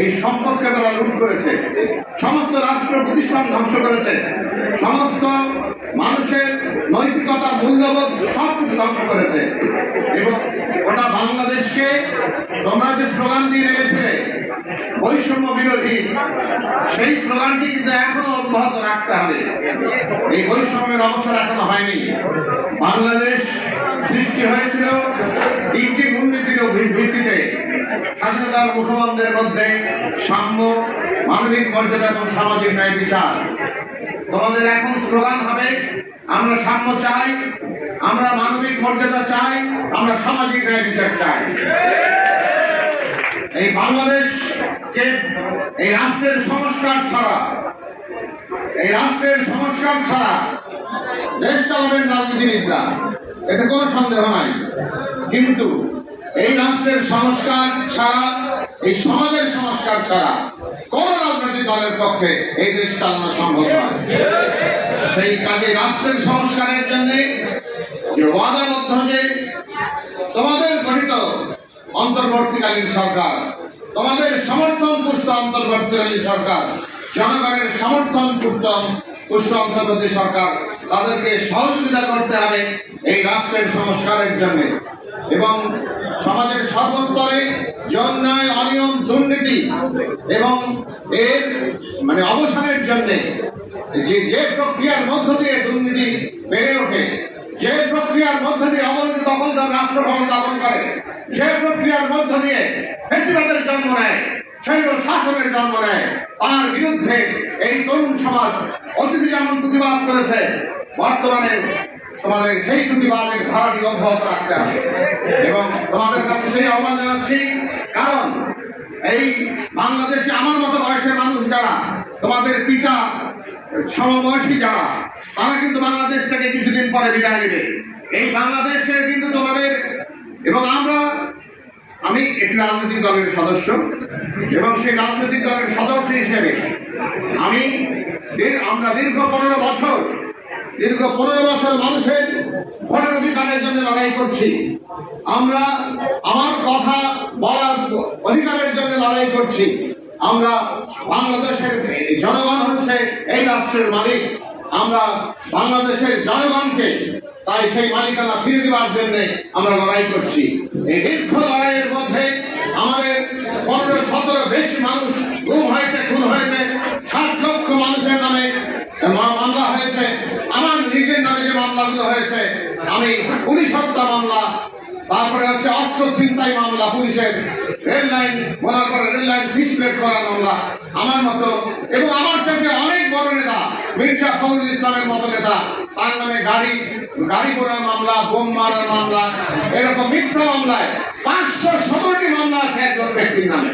এই সম্পদকে তারা লুট করেছে। সমস্ত রাষ্ট্র প্রতিষ্ঠান ধ্বংস করেছে। সমস্ত মানুষের নৈতিকতা, মূল্যবোধ সব কিছু ধ্বংস করেছে। এবং ওটা বাংলাদেশকে তোমরা যে স্লোগান দিয়ে নেমেছিলে বৈষম্য বিরোধী, সেই স্লোগানটি কিন্তু এখনও অব্যাহত রাখতে হবে। এই বৈষম্যের অবসর এখনও হয়নি। বাংলাদেশ সৃষ্টি হয়েছিল স্বাধীনতার মুখবন্ধের মধ্যে সাম্য, মানবিক মর্যাদা এবং সামাজিক ন্যায় বিচার। তোমাদের এখন স্লোগান হবে, আমরা সাম্য চাই, আমরা মানবিক মর্যাদা চাই, আমরা সামাজিক ন্যায় বিচার চাই। এই বাংলাদেশকে এই রাষ্ট্রের সংস্কার ছাড়া, এই রাষ্ট্রের সংস্কার ছাড়া দেশ চালাবেন রাজনীতিবিদরা, এতে কোনো সন্দেহ নাই। কিন্তু এই রাষ্ট্রের সংস্কার ছাড়া, এই সমাজের সংস্কার ছাড়া কোন রাজনৈতিক দলের পক্ষে এই দেশ চালানো সম্ভব নয়। সেই কাজে রাষ্ট্রের সংস্কারের জন্য যে ওয়াদাবদ্ধ যে তোমাদের গঠিত অন্তর্বর্তীকালীন সরকার, তোমাদের সমর্থন পুষ্ট অন্তর্বর্তীকালীন সরকার, জনগণের সমর্থন পুষ্ট পুষ্ট অন্তর্বর্তী সরকার তাদেরকে সহযোগিতা করতে হবে এই রাষ্ট্রের সংস্কারের জন্য। এবং সমাজের সর্বস্তরে যে অন্যায় অনিয়ম দুর্নীতি এবং এর মানে অবসানের জন্যে যে যে প্রক্রিয়ার মধ্য দিয়ে দুর্নীতি বেড়ে ওঠে, যে প্রক্রিয়ার মধ্য দিয়ে অবৈধ দখলদার রাষ্ট্রভবন দখল করে, যে প্রক্রিয়ার মধ্য দিয়ে ফেসিবাদের জন্ম নেয় শৈব শাসনের জন্ম নেয়, তার বিরুদ্ধে এই তরুণ সমাজ অতীতে যেমন প্রতিবাদ করেছে বর্তমানে তোমাদের সেই দুটি প্রতিবাদের ধারাটি অব্যাহত রাখতে হবে। এবং তোমাদের কাছে সেই আহ্বান জানাচ্ছি, কারণ এই বাংলাদেশে আমার মতো বয়সের মানুষ যারা, তোমাদের পিতা, সমবয়সী যারা, তারা কিন্তু বাংলাদেশ থেকে কিছুদিন পরে বিদায় নেবে। এই বাংলাদেশে কিন্তু তোমাদের, এবং আমরা, আমি একটি রাজনৈতিক দলের সদস্য, এবং সেই রাজনৈতিক দলের সদস্য হিসেবে আমি আমরা দীর্ঘ পনেরো বছর দীর্ঘ পনেরো বছর মানুষের ভোটের অধিকারের জন্য লড়াই করছি। আমরা আমার কথা বলার অধিকারের জন্য লড়াই করছি। আমরা বাংলাদেশের জনগণ হচ্ছে এই রাষ্ট্রের মালিক। আমরা বাংলাদেশের জনগণকে তাই সেই মালিকানা ফিরে দেওয়ার জন্য আমরা লড়াই করছি। এই দীর্ঘ লড়াইয়ের মধ্যে আমাদের পনেরো সতেরো বেশি মানুষ গুম হয়েছে খুন হয়েছে ষাট লক্ষ মানুষের নামে মা- মামলা হয়েছে আমার নিজের নামে যে মামলাগুলো হয়েছে। আমি পুলিশ হত্যা মামলা, তারপরে হচ্ছে অস্ত্র ছিনতাই মামলা, পুলিশের রেল লাইন মনে করে রেল লাইন ডিসপ্লেট করার মামলা, আমার মতো। এবং আমার থেকে অনেক বড় নেতা, মির্জা ফখরুল ইসলামের মতো নেতা, তার নামে গাড়ি গাড়ি পোড়ার মামলা, বোম মারার মামলা, এরকম মিথ্যা মামলায় পাঁচশো সতেরোটি মামলা আছে একজন ব্যক্তির নামে।